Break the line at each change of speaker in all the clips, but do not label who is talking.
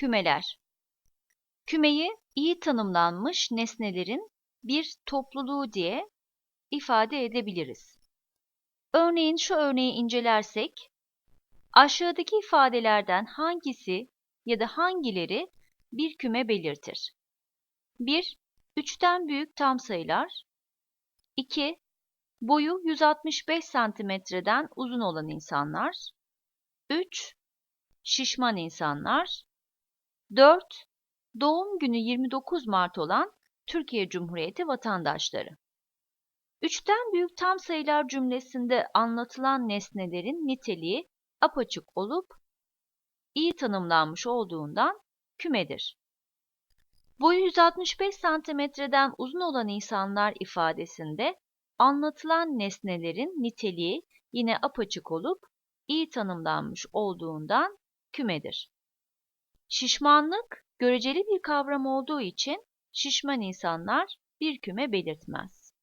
Kümeler Kümeyi iyi tanımlanmış nesnelerin bir topluluğu diye ifade edebiliriz. Örneğin şu örneği incelersek, aşağıdaki ifadelerden hangisi ya da hangileri bir küme belirtir? 1. Üçten büyük tam sayılar. 2. Boyu 165 santimetreden uzun olan insanlar. 3. Şişman insanlar. 4. Doğum günü 29 Mart olan Türkiye Cumhuriyeti vatandaşları. Üçten büyük tam sayılar cümlesinde anlatılan nesnelerin niteliği apaçık olup iyi tanımlanmış olduğundan kümedir. Boyu 165 santimetreden uzun olan insanlar ifadesinde anlatılan nesnelerin niteliği yine apaçık olup iyi tanımlanmış olduğundan kümedir. Şişmanlık göreceli bir kavram olduğu için şişman insanlar bir küme belirtmez.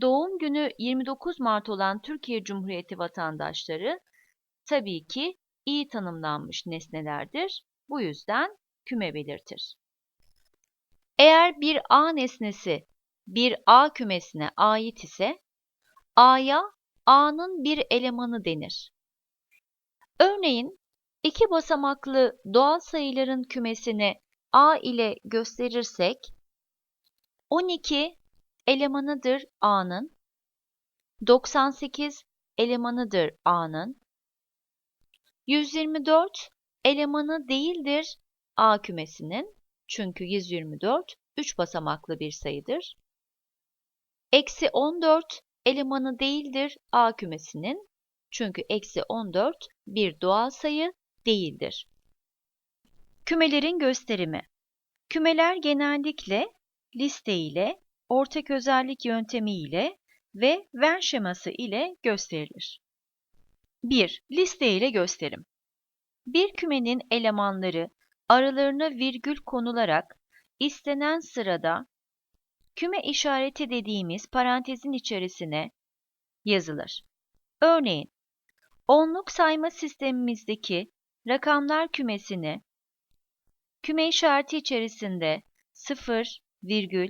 Doğum günü 29 Mart olan Türkiye Cumhuriyeti vatandaşları tabii ki iyi tanımlanmış nesnelerdir. Bu yüzden küme belirtir. Eğer bir A nesnesi bir A kümesine ait ise A'ya A'nın bir elemanı denir. Örneğin iki basamaklı doğal sayıların kümesini A ile gösterirsek 12 elemanıdır A'nın, 98 elemanıdır A'nın, 124 elemanı değildir A kümesinin çünkü 124 3 basamaklı bir sayıdır. Eksi 14 elemanı değildir A kümesinin çünkü eksi 14 bir doğal sayı değildir. Kümelerin gösterimi Kümeler genellikle liste ile, ortak özellik yöntemi ile ve Venn şeması ile gösterilir. 1. Liste ile gösterim. Bir kümenin elemanları aralarına virgül konularak istenen sırada küme işareti dediğimiz parantezin içerisine yazılır. Örneğin, onluk sayma sistemimizdeki rakamlar kümesini küme işareti içerisinde 0, virgül,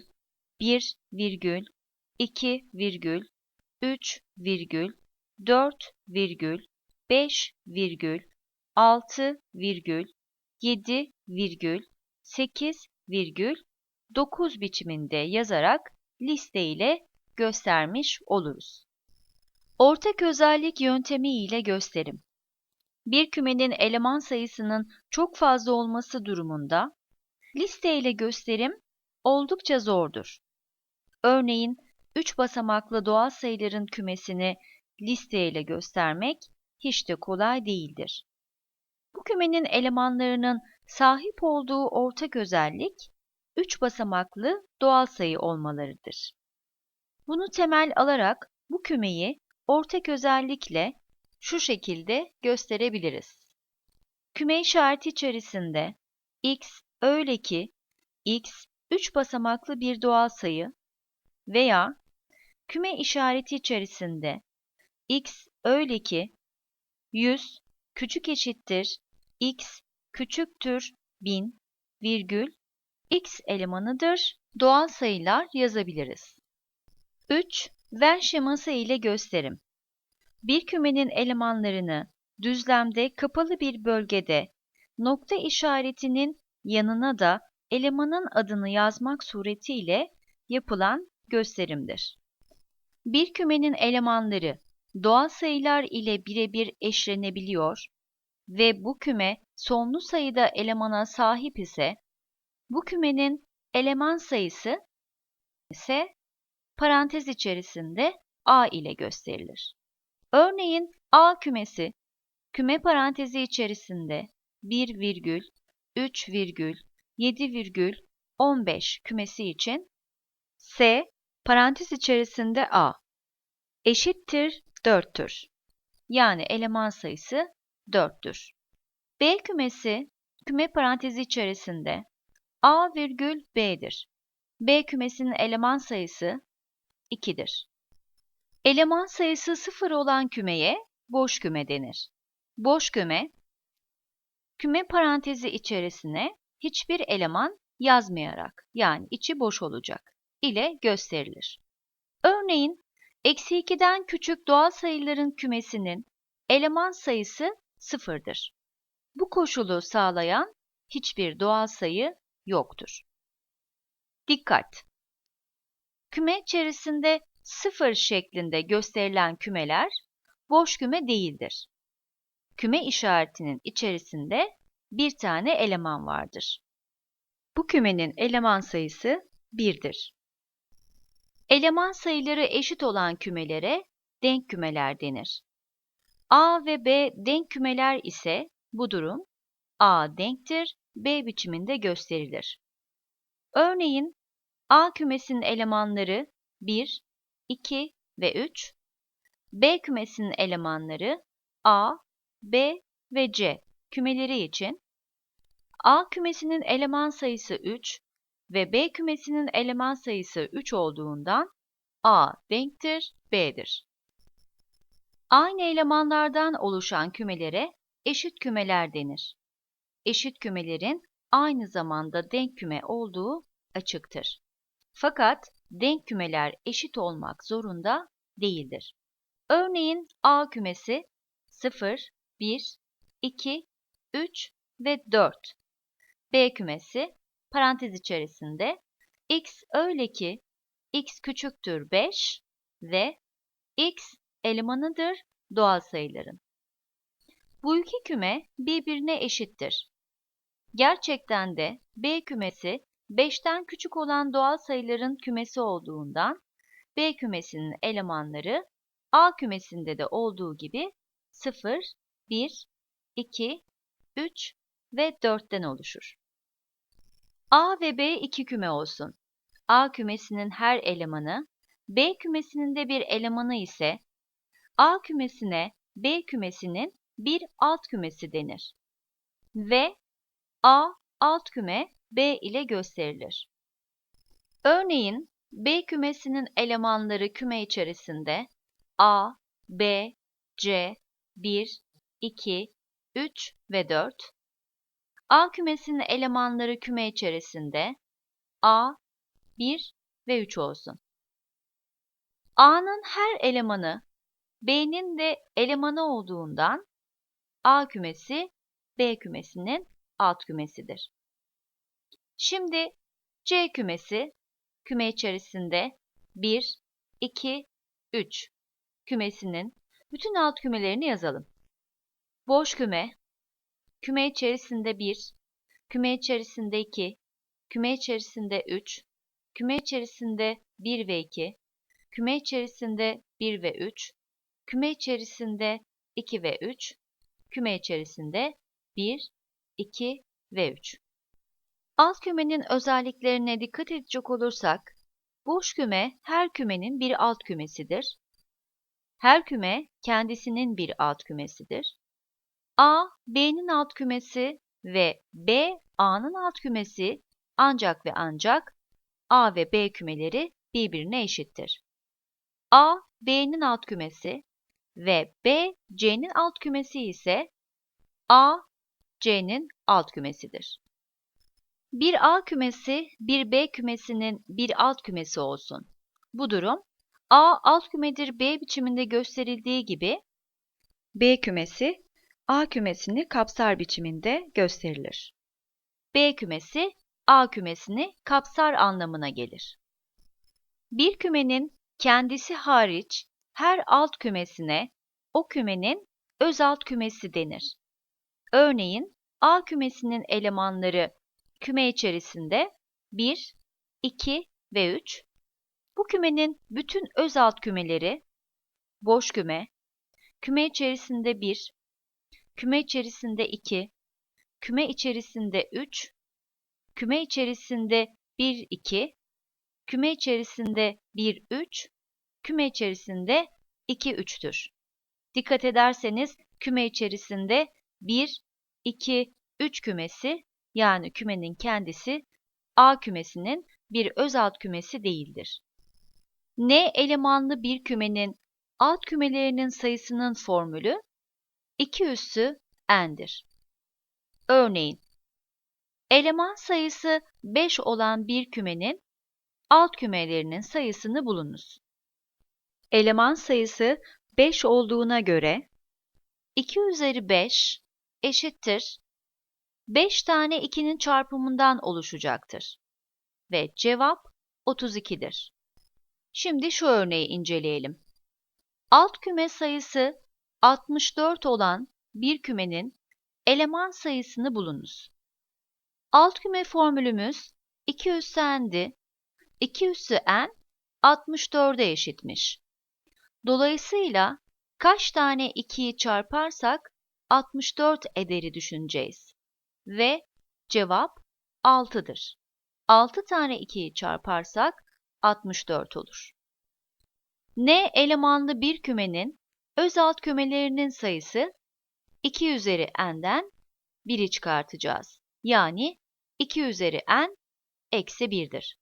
1, virgül, 2, virgül, 3, virgül, 4, virgül, 5, virgül, 6, virgül, 7, virgül, 8, virgül, 9 biçiminde yazarak liste ile göstermiş oluruz. Ortak özellik yöntemi ile gösterim. Bir kümenin eleman sayısının çok fazla olması durumunda liste ile gösterim oldukça zordur. Örneğin 3 basamaklı doğal sayıların kümesini liste ile göstermek hiç de kolay değildir. Bu kümenin elemanlarının sahip olduğu ortak özellik 3 basamaklı doğal sayı olmalarıdır. Bunu temel alarak bu kümeyi ortak özellikle şu şekilde gösterebiliriz. Küme işareti içerisinde x öyle ki x 3 basamaklı bir doğal sayı veya küme işareti içerisinde x öyle ki 100 küçük eşittir x küçüktür 1000 virgül x elemanıdır doğal sayılar yazabiliriz. 3. Venn şeması ile gösterim. Bir kümenin elemanlarını düzlemde kapalı bir bölgede nokta işaretinin yanına da elemanın adını yazmak suretiyle yapılan gösterimdir. Bir kümenin elemanları doğal sayılar ile birebir eşlenebiliyor ve bu küme sonlu sayıda elemana sahip ise bu kümenin eleman sayısı ise parantez içerisinde A ile gösterilir. Örneğin A kümesi küme parantezi içerisinde 1 virgül, 3 virgül, 7 virgül, 15 kümesi için S parantez içerisinde A eşittir 4'tür. Yani eleman sayısı 4'tür. B kümesi küme parantezi içerisinde A virgül B'dir. B kümesinin eleman sayısı 2'dir. Eleman sayısı 0 olan kümeye boş küme denir. Boş küme küme parantezi içerisine hiçbir eleman yazmayarak yani içi boş olacak ile gösterilir. Örneğin eksi 2'den küçük doğal sayıların kümesinin eleman sayısı sıfırdır. Bu koşulu sağlayan hiçbir doğal sayı yoktur. Dikkat! Küme içerisinde sıfır şeklinde gösterilen kümeler boş küme değildir. Küme işaretinin içerisinde bir tane eleman vardır. Bu kümenin eleman sayısı 1'dir. Eleman sayıları eşit olan kümelere denk kümeler denir. A ve B denk kümeler ise bu durum A denktir, B biçiminde gösterilir. Örneğin A kümesinin elemanları 1, 2 ve 3, B kümesinin elemanları A, B ve C kümeleri için A kümesinin eleman sayısı 3 ve B kümesinin eleman sayısı 3 olduğundan A denktir B'dir. Aynı elemanlardan oluşan kümelere eşit kümeler denir. Eşit kümelerin aynı zamanda denk küme olduğu açıktır. Fakat denk kümeler eşit olmak zorunda değildir. Örneğin A kümesi 0, 1, 2, 3 ve 4. B kümesi parantez içerisinde x öyle ki x küçüktür 5 ve x elemanıdır doğal sayıların. Bu iki küme birbirine eşittir. Gerçekten de B kümesi 5'ten küçük olan doğal sayıların kümesi olduğundan B kümesinin elemanları A kümesinde de olduğu gibi 0, 1, 2, 3 ve 4'ten oluşur. A ve B iki küme olsun. A kümesinin her elemanı, B kümesinin de bir elemanı ise A kümesine B kümesinin bir alt kümesi denir. Ve A alt küme B ile gösterilir. Örneğin B kümesinin elemanları küme içerisinde A, B, C, 1, 2, 3 ve 4. A kümesinin elemanları küme içerisinde A, 1 ve 3 olsun. A'nın her elemanı B'nin de elemanı olduğundan A kümesi B kümesinin alt kümesidir. Şimdi C kümesi küme içerisinde 1, 2, 3 kümesinin bütün alt kümelerini yazalım. Boş küme, küme içerisinde 1, küme içerisinde 2, küme içerisinde 3, küme içerisinde 1 ve 2, küme içerisinde 1 ve 3, küme içerisinde 2 ve 3, küme içerisinde 1, 2 ve 3. Alt kümenin özelliklerine dikkat edecek olursak, boş küme her kümenin bir alt kümesidir. Her küme kendisinin bir alt kümesidir. A, B'nin alt kümesi ve B, A'nın alt kümesi ancak ve ancak A ve B kümeleri birbirine eşittir. A, B'nin alt kümesi ve B, C'nin alt kümesi ise A, C'nin alt kümesidir. Bir A kümesi, bir B kümesinin bir alt kümesi olsun. Bu durum, A alt kümedir B biçiminde gösterildiği gibi, B kümesi, A kümesini kapsar biçiminde gösterilir. B kümesi, A kümesini kapsar anlamına gelir. Bir kümenin kendisi hariç her alt kümesine o kümenin öz alt kümesi denir. Örneğin A kümesinin elemanları küme içerisinde 1, 2 ve 3. Bu kümenin bütün öz alt kümeleri boş küme, küme içerisinde 1, küme içerisinde 2, küme içerisinde 3, küme içerisinde 1, 2, küme içerisinde 1, 3, küme içerisinde 2, 3'tür. Dikkat ederseniz küme içerisinde 1, 2, 3 kümesi yani kümenin kendisi A kümesinin bir öz alt kümesi değildir. N elemanlı bir kümenin alt kümelerinin sayısının formülü 2 üssü n'dir. Örneğin, eleman sayısı 5 olan bir kümenin alt kümelerinin sayısını bulunuz. Eleman sayısı 5 olduğuna göre 2 üzeri 5 eşittir 5 tane 2'nin çarpımından oluşacaktır. Ve cevap 32'dir. Şimdi şu örneği inceleyelim. Alt küme sayısı 64 olan bir kümenin eleman sayısını bulunuz. Alt küme formülümüz 2 üssü n'di. 2 üssü n 64'e eşitmiş. Dolayısıyla kaç tane 2'yi çarparsak 64 ederi düşüneceğiz. Ve cevap 6'dır. 6 tane 2'yi çarparsak 64 olur. N elemanlı bir kümenin öz alt kümelerinin sayısı 2 üzeri n'den 1'i çıkartacağız. Yani 2 üzeri n eksi 1'dir.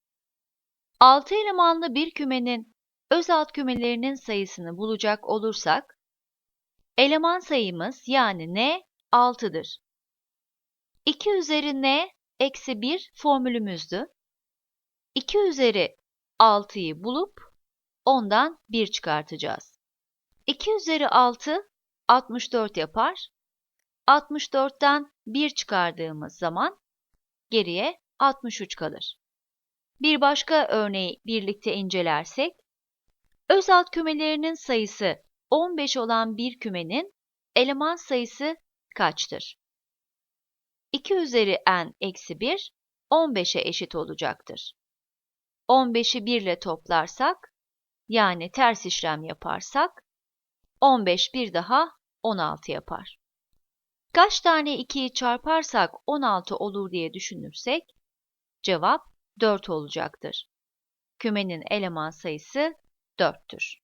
6 elemanlı bir kümenin öz alt kümelerinin sayısını bulacak olursak, eleman sayımız yani n 6'dır. 2 üzeri n eksi 1 formülümüzdü. 2 üzeri 6'yı bulup ondan 1 çıkartacağız. 2 üzeri 6 64 yapar. 64'ten 1 çıkardığımız zaman geriye 63 kalır. Bir başka örneği birlikte incelersek, öz alt kümelerinin sayısı 15 olan bir kümenin eleman sayısı kaçtır? 2 üzeri n eksi 1, 15'e eşit olacaktır. 15'i 1 ile toplarsak, yani ters işlem yaparsak, 15 bir daha 16 yapar. Kaç tane 2'yi çarparsak 16 olur diye düşünürsek, cevap 4 olacaktır. Kümenin eleman sayısı 4'tür.